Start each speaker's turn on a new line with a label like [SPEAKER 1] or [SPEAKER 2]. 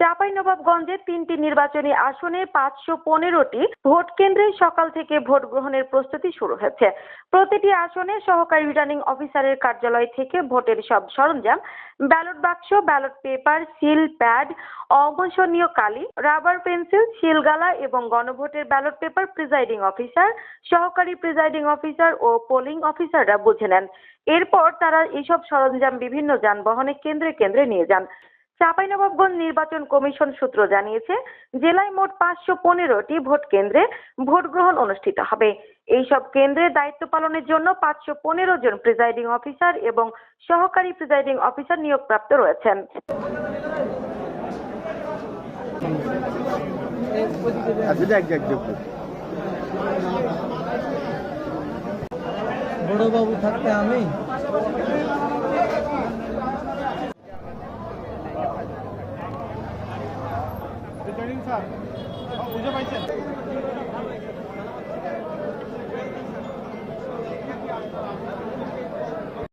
[SPEAKER 1] চাঁপাইনবাবগঞ্জে তিনটি নির্বাচনী আসনে পাঁচশো পনেরোটি ভোট কেন্দ্রে সকাল থেকে ভোট গ্রহণের প্রস্তুতি শুরু হয়েছে। প্রতিটি আসনে সহকারী রিটার্নিং অফিসারের কার্যালয় থেকে ভোটের সব সরঞ্জাম, ব্যালট বাক্স, ব্যালট পেপার, সিল প্যাড অবসনীয় কালি, রাবার পেন্সিল, সিলগালা এবং গণভোটের ব্যালট পেপার প্রিজাইডিং অফিসার, সহকারী প্রিজাইডিং অফিসার ও পোলিং অফিসাররা বুঝে নেন। এরপর তারা এইসব সরঞ্জাম বিভিন্ন যানবাহনে কেন্দ্রে কেন্দ্রে নিয়ে যান। চাঁপাইনবাবগঞ্জ নির্বাচন কমিশন সূত্র জানিয়েছে, জেলায় মোট পাঁচশো পনেরোটি ভোট কেন্দ্রে ভোট গ্রহণ অনুষ্ঠিত হবে। এইসব কেন্দ্রে দায়িত্ব পালনের জন্য পাঁচশো পনেরো জন প্রিজাইডিং অফিসার এবং সহকারী প্রিজাইডিং অফিসার নিয়োগপ্রাপ্ত রয়েছেন।
[SPEAKER 2] বড়বাবু থাকতে আমি
[SPEAKER 3] রিটার্নিং স্যার বুঝে পাইছেন